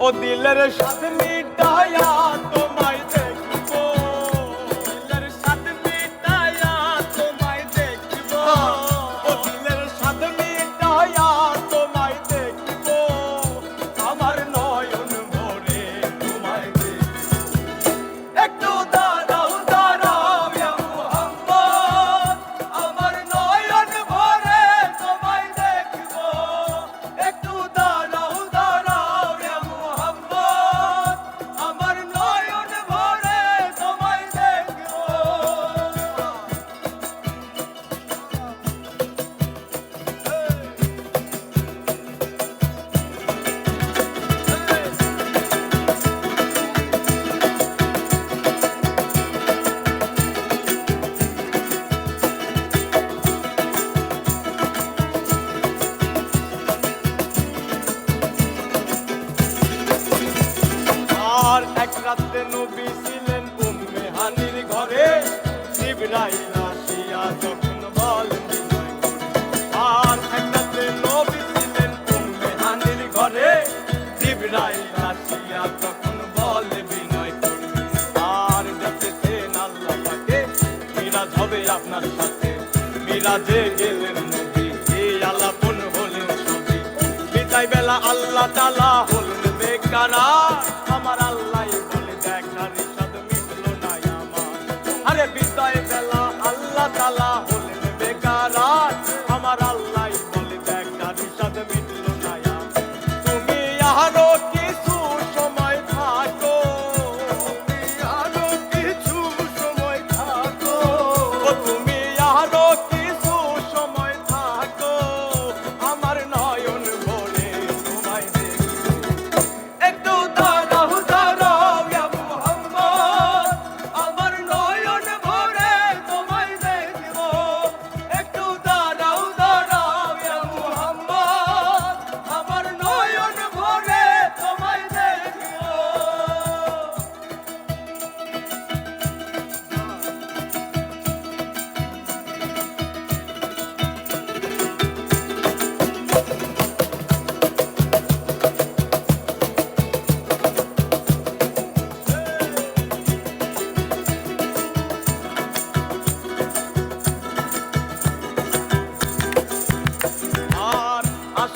ও দিলের সাথে মিটায়া তোমায় নবী ছিলেন উম্মে হানির ঘরে। জিবরাইল আসিয়া যখন বলেন করে। আর এক রাতে নবী ছিলেন উম্মে হানির ঘরে। জিবরাইল আসিয়া তখন বলে বিনয় করবে আর দেখেছেন আল্লাহ পাকে হবে আপনার সাথে। মিরাজে গেলেন নবী এই আলাপন হলেন সবই। বিদায় বেলা আল্লাহ তালা হলেন বেকারা।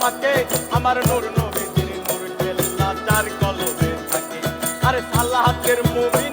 পাকে আমার নূর নবীজির নূর কেল্লা চার কলবে থাকে। আরে সালাহাতের মুমিনের